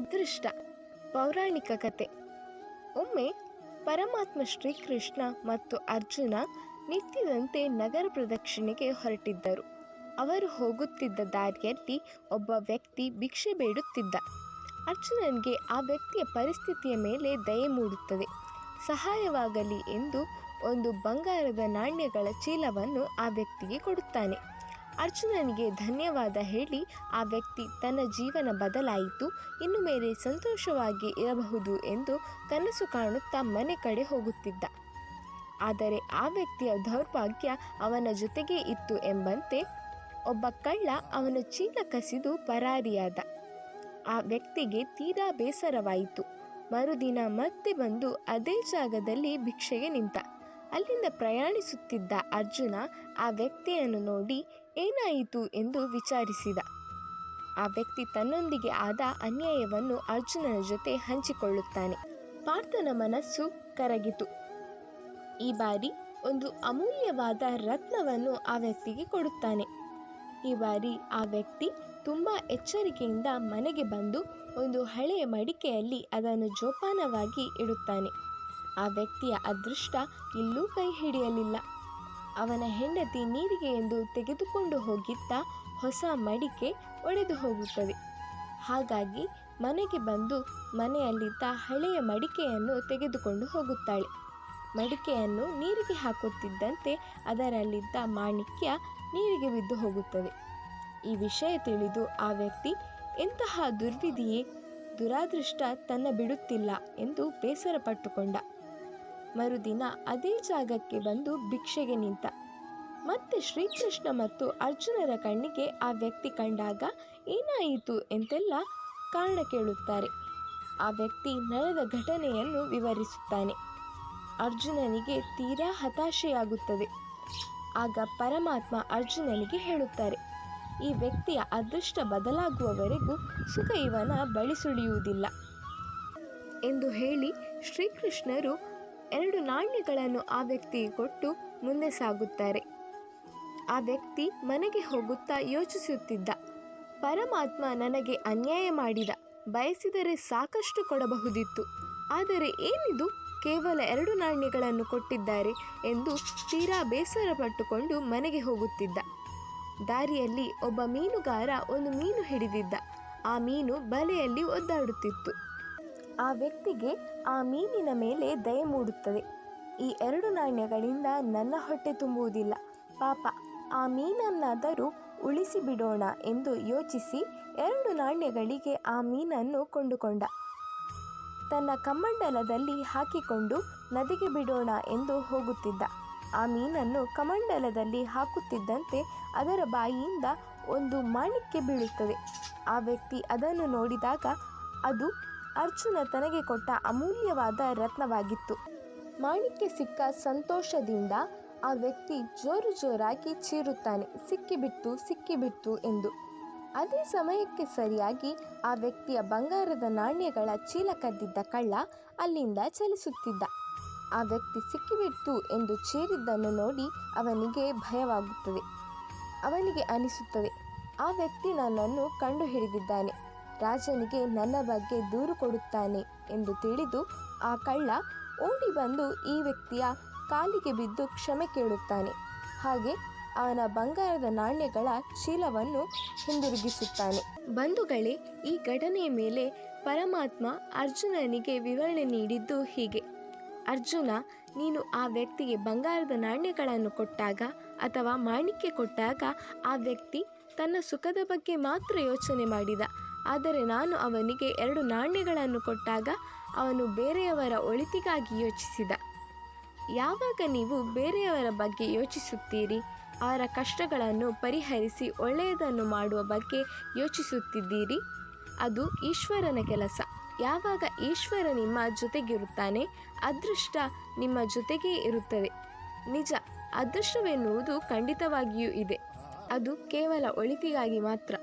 ಅದೃಷ್ಟ. ಪೌರಾಣಿಕ ಕತೆ. ಒಮ್ಮೆ ಪರಮಾತ್ಮ ಶ್ರೀಕೃಷ್ಣ ಮತ್ತು ಅರ್ಜುನ ನಿತ್ಯದಂತೆ ನಗರ ಪ್ರದಕ್ಷಿಣೆಗೆ ಹೊರಟಿದ್ದರು. ಅವರು ಹೋಗುತ್ತಿದ್ದ ದಾರಿಯಲ್ಲಿ ಒಬ್ಬ ವ್ಯಕ್ತಿ ಭಿಕ್ಷೆ ಬೇಡುತ್ತಿದ್ದ. ಅರ್ಜುನನಿಗೆ ಆ ವ್ಯಕ್ತಿಯ ಪರಿಸ್ಥಿತಿಯ ಮೇಲೆ ದಯೆ ಮೂಡುತ್ತದೆ. ಸಹಾಯವಾಗಲಿ ಎಂದು ಒಂದು ಬಂಗಾರದ ನಾಣ್ಯಗಳ ಚೀಲವನ್ನು ಆ ವ್ಯಕ್ತಿಗೆ ಕೊಡುತ್ತಾನೆ. ಅರ್ಜುನನಿಗೆ ಧನ್ಯವಾದ ಹೇಳಿ ಆ ವ್ಯಕ್ತಿ ತನ್ನ ಜೀವನ ಬದಲಾಯಿತು. ಇನ್ನು ಮೇಲೆ ಸಂತೋಷವಾಗಿ ಇರಬಹುದು ಎಂದು ಕನಸು ಕಾಣುತ್ತಾ ಮನೆ ಕಡೆ ಹೋಗುತ್ತಿದ್ದ. ಆದರೆ ಆ ವ್ಯಕ್ತಿಯ ದೌರ್ಭಾಗ್ಯ ಅವನ ಜೊತೆಗೇ ಇತ್ತು ಎಂಬಂತೆ ಒಬ್ಬ ಕಳ್ಳ ಅವನ ಚೀಲ ಕಸಿದು ಪರಾರಿಯಾದ. ಆ ವ್ಯಕ್ತಿಗೆ ತೀರಾ ಬೇಸರವಾಯಿತು. ಮರುದಿನ ಮತ್ತೆ ಬಂದು ಅದೇ ಜಾಗದಲ್ಲಿ ಭಿಕ್ಷೆಗೆ ನಿಂತ. ಅಲ್ಲಿಂದ ಪ್ರಯಾಣಿಸುತ್ತಿದ್ದ ಅರ್ಜುನ ಆ ವ್ಯಕ್ತಿಯನ್ನು ನೋಡಿ ಏನಾಯಿತು ಎಂದು ವಿಚಾರಿಸಿದ. ಆ ವ್ಯಕ್ತಿ ತನ್ನೊಂದಿಗೆ ಆದ ಅನ್ಯಾಯವನ್ನು ಅರ್ಜುನನ ಜೊತೆ ಹಂಚಿಕೊಳ್ಳುತ್ತಾನೆ. ಪಾರ್ಥನ ಮನಸ್ಸು ಕರಗಿತು. ಈ ಬಾರಿ ಒಂದು ಅಮೂಲ್ಯವಾದ ರತ್ನವನ್ನು ಆ ವ್ಯಕ್ತಿಗೆ ಕೊಡುತ್ತಾನೆ. ಈ ಬಾರಿ ಆ ವ್ಯಕ್ತಿ ತುಂಬ ಎಚ್ಚರಿಕೆಯಿಂದ ಮನೆಗೆ ಬಂದು ಒಂದು ಹಳೆಯ ಮಡಿಕೆಯಲ್ಲಿ ಅದನ್ನು ಜೋಪಾನವಾಗಿ ಇಡುತ್ತಾನೆ. ಆ ವ್ಯಕ್ತಿಯ ಅದೃಷ್ಟ ಇಲ್ಲೂ ಕೈ ಹಿಡಿಯಲಿಲ್ಲ. ಅವನ ಹೆಂಡತಿ ನೀರಿಗೆ ಎಂದು ತೆಗೆದುಕೊಂಡು ಹೋಗಿದ್ದ ಹೊಸ ಮಡಿಕೆ ಒಡೆದು ಹೋಗುತ್ತದೆ. ಹಾಗಾಗಿ ಮನೆಗೆ ಬಂದು ಮನೆಯಲ್ಲಿದ್ದ ಹಳೆಯ ಮಡಿಕೆಯನ್ನು ತೆಗೆದುಕೊಂಡು ಹೋಗುತ್ತಾಳೆ. ಮಡಿಕೆಯನ್ನು ನೀರಿಗೆ ಹಾಕುತ್ತಿದ್ದಂತೆ ಅದರಲ್ಲಿದ್ದ ಮಾಣಿಕ್ಯ ನೀರಿಗೆ ಬಿದ್ದು ಹೋಗುತ್ತದೆ. ಈ ವಿಷಯ ತಿಳಿದು ಆ ವ್ಯಕ್ತಿ, ಎಂತಹ ದುರ್ವಿಧಿಯೇ, ದುರಾದೃಷ್ಟ ತನ್ನ ಬಿಡುತ್ತಿಲ್ಲ ಎಂದು ಬೇಸರ ಪಟ್ಟುಕೊಂಡ ಮರುದಿನ ಅದೇ ಜಾಗಕ್ಕೆ ಬಂದು ಭಿಕ್ಷೆಗೆ ನಿಂತ. ಮತ್ತೆ ಶ್ರೀಕೃಷ್ಣ ಮತ್ತು ಅರ್ಜುನರ ಕಣ್ಣಿಗೆ ಆ ವ್ಯಕ್ತಿ ಕಂಡಾಗ, ಏನಾಯಿತು ಎಂತೆಲ್ಲ ಕಾರಣ ಕೇಳುತ್ತಾರೆ. ಆ ವ್ಯಕ್ತಿ ನಡೆದ ಘಟನೆಯನ್ನು ವಿವರಿಸುತ್ತಾನೆ. ಅರ್ಜುನನಿಗೆ ತೀರಾ ಹತಾಶೆಯಾಗುತ್ತದೆ. ಆಗ ಪರಮಾತ್ಮ ಅರ್ಜುನನಿಗೆ ಹೇಳುತ್ತಾರೆ, ಈ ವ್ಯಕ್ತಿಯ ಅದೃಷ್ಟ ಬದಲಾಗುವವರೆಗೂ ಸುಖ ಇವನ ಬಳಿ ಸುಳಿಯುವುದಿಲ್ಲ. ಎಂದು ಹೇಳಿ ಶ್ರೀಕೃಷ್ಣರು ಎರಡು ನಾಣ್ಯಗಳನ್ನು ಆ ವ್ಯಕ್ತಿಗೆ ಕೊಟ್ಟು ಮುಂದೆ ಸಾಗುತ್ತಾರೆ. ಆ ವ್ಯಕ್ತಿ ಮನೆಗೆ ಹೋಗುತ್ತಾ ಯೋಚಿಸುತ್ತಿದ್ದ. ಪರಮಾತ್ಮ ನನಗೆ ಅನ್ಯಾಯ ಮಾಡಿದ. ಬಯಸಿದರೆ ಸಾಕಷ್ಟು ಕೊಡಬಹುದಿತ್ತು. ಆದರೆ ಏನಿದು? ಕೇವಲ ಎರಡು ನಾಣ್ಯಗಳನ್ನು ಕೊಟ್ಟಿದ್ದಾರೆ ಎಂದು ತೀರಾ ಬೇಸರ ಪಟ್ಟುಕೊಂಡು ಮನೆಗೆ ಹೋಗುತ್ತಿದ್ದ. ದಾರಿಯಲ್ಲಿ ಒಬ್ಬ ಮೀನುಗಾರ ಒಂದು ಮೀನು ಹಿಡಿದಿದ್ದ. ಆ ಮೀನು ಬಲೆಯಲ್ಲಿ ಒದ್ದಾಡುತ್ತಿತ್ತು. ಆ ವ್ಯಕ್ತಿಗೆ ಆ ಮೀನಿನ ಮೇಲೆ ದಯೆ ಮೂಡುತ್ತದೆ. ಈ ಎರಡು ನಾಣ್ಯಗಳಿಂದ ನನ್ನ ಹೊಟ್ಟೆ ತುಂಬುವುದಿಲ್ಲ. ಪಾಪ, ಆ ಮೀನನ್ನಾದರೂ ಉಳಿಸಿ ಬಿಡೋಣ ಎಂದು ಯೋಚಿಸಿ ಎರಡು ನಾಣ್ಯಗಳಿಗೆ ಆ ಮೀನನ್ನು ಕೊಂಡುಕೊಂಡ. ತನ್ನ ಕಮಂಡಲದಲ್ಲಿ ಹಾಕಿಕೊಂಡು ನದಿಗೆ ಬಿಡೋಣ ಎಂದು ಹೋಗುತ್ತಿದ್ದ. ಆ ಮೀನನ್ನು ಕಮಂಡಲದಲ್ಲಿ ಹಾಕುತ್ತಿದ್ದಂತೆ ಅದರ ಬಾಯಿಯಿಂದ ಒಂದು ಮಾಣಿಕ್ಯ ಬೀಳುತ್ತದೆ. ಆ ವ್ಯಕ್ತಿ ಅದನ್ನು ನೋಡಿದಾಗ ಅದು ಅರ್ಜುನ ತನಗೆ ಕೊಟ್ಟ ಅಮೂಲ್ಯವಾದ ರತ್ನವಾಗಿತ್ತು. ಮಾಣಿಕ್ಯ ಸಿಕ್ಕ ಸಂತೋಷದಿಂದ ಆ ವ್ಯಕ್ತಿ ಜೋರು ಜೋರಾಗಿ ಚೀರುತ್ತಾನೆ. ಸಿಕ್ಕಿಬಿಟ್ಟು ಸಿಕ್ಕಿಬಿಟ್ಟು ಎಂದು. ಅದೇ ಸಮಯಕ್ಕೆ ಸರಿಯಾಗಿ ಆ ವ್ಯಕ್ತಿಯ ಬಂಗಾರದ ನಾಣ್ಯಗಳ ಚೀಲ ಕದ್ದಿದ್ದ ಕಳ್ಳ ಅಲ್ಲಿಂದ ಚಲಿಸುತ್ತಿದ್ದ. ಆ ವ್ಯಕ್ತಿ ಸಿಕ್ಕಿಬಿಡ್ತು ಎಂದು ಚೀರಿದ್ದನ್ನು ನೋಡಿ ಅವನಿಗೆ ಭಯವಾಗುತ್ತದೆ. ಅವನಿಗೆ ಅನಿಸುತ್ತದೆ. ಆ ವ್ಯಕ್ತಿ ನನ್ನನ್ನು ಕಂಡು ಹಿಡಿದಿದ್ದಾನೆ ರಾಜನಿಗೆ ನನ್ನ ಬಗ್ಗೆ ದೂರು ಕೊಡುತ್ತಾನೆ ಎಂದು ತಿಳಿದು ಆ ಕಳ್ಳ ಓಡಿ ಬಂದು ಈ ವ್ಯಕ್ತಿಯ ಕಾಲಿಗೆ ಬಿದ್ದು ಕ್ಷಮೆ ಕೇಳುತ್ತಾನೆ. ಹಾಗೆ ಅವನ ಬಂಗಾರದ ನಾಣ್ಯಗಳ ಚೀಲವನ್ನು ಹಿಂದಿರುಗಿಸುತ್ತಾನೆ. ಬಂಧುಗಳೇ, ಈ ಘಟನೆಯ ಮೇಲೆ ಪರಮಾತ್ಮ ಅರ್ಜುನನಿಗೆ ವಿವರಣೆ ನೀಡಿದ್ದು ಹೀಗೆ. ಅರ್ಜುನ, ನೀನು ಆ ವ್ಯಕ್ತಿಗೆ ಬಂಗಾರದ ನಾಣ್ಯಗಳನ್ನು ಕೊಟ್ಟಾಗ ಅಥವಾ ಮಾಣಿಕ್ಯ ಕೊಟ್ಟಾಗ ಆ ವ್ಯಕ್ತಿ ತನ್ನ ಸುಖದ ಬಗ್ಗೆ ಮಾತ್ರ ಯೋಚನೆ ಮಾಡಿದ. ಆದರೆ ನಾನು ಅವನಿಗೆ ಎರಡು ನಾಣ್ಯಗಳನ್ನು ಕೊಟ್ಟಾಗ ಅವನು ಬೇರೆಯವರ ಒಳಿತಿಗಾಗಿ ಯೋಚಿಸಿದ. ಯಾವಾಗ ನೀವು ಬೇರೆಯವರ ಬಗ್ಗೆ ಯೋಚಿಸುತ್ತೀರಿ? ಅವರ ಕಷ್ಟಗಳನ್ನು ಪರಿಹರಿಸಿ ಒಳ್ಳೆಯದನ್ನು ಮಾಡುವ ಬಗ್ಗೆ ಯೋಚಿಸುತ್ತಿದ್ದೀರಿ? ಅದು ಈಶ್ವರನ ಕೆಲಸ. ಯಾವಾಗ ಈಶ್ವರ ನಿಮ್ಮ ಜೊತೆಗಿರುತ್ತಾನೆ, ಅದೃಷ್ಟ ನಿಮ್ಮ ಜೊತೆಗೇ ಇರುತ್ತದೆ. ನಿಜ, ಅದೃಷ್ಟವೆನ್ನುವುದು ಖಂಡಿತವಾಗಿಯೂ ಇದೆ. ಅದು ಕೇವಲ ಒಳಿತಿಗಾಗಿ ಮಾತ್ರ.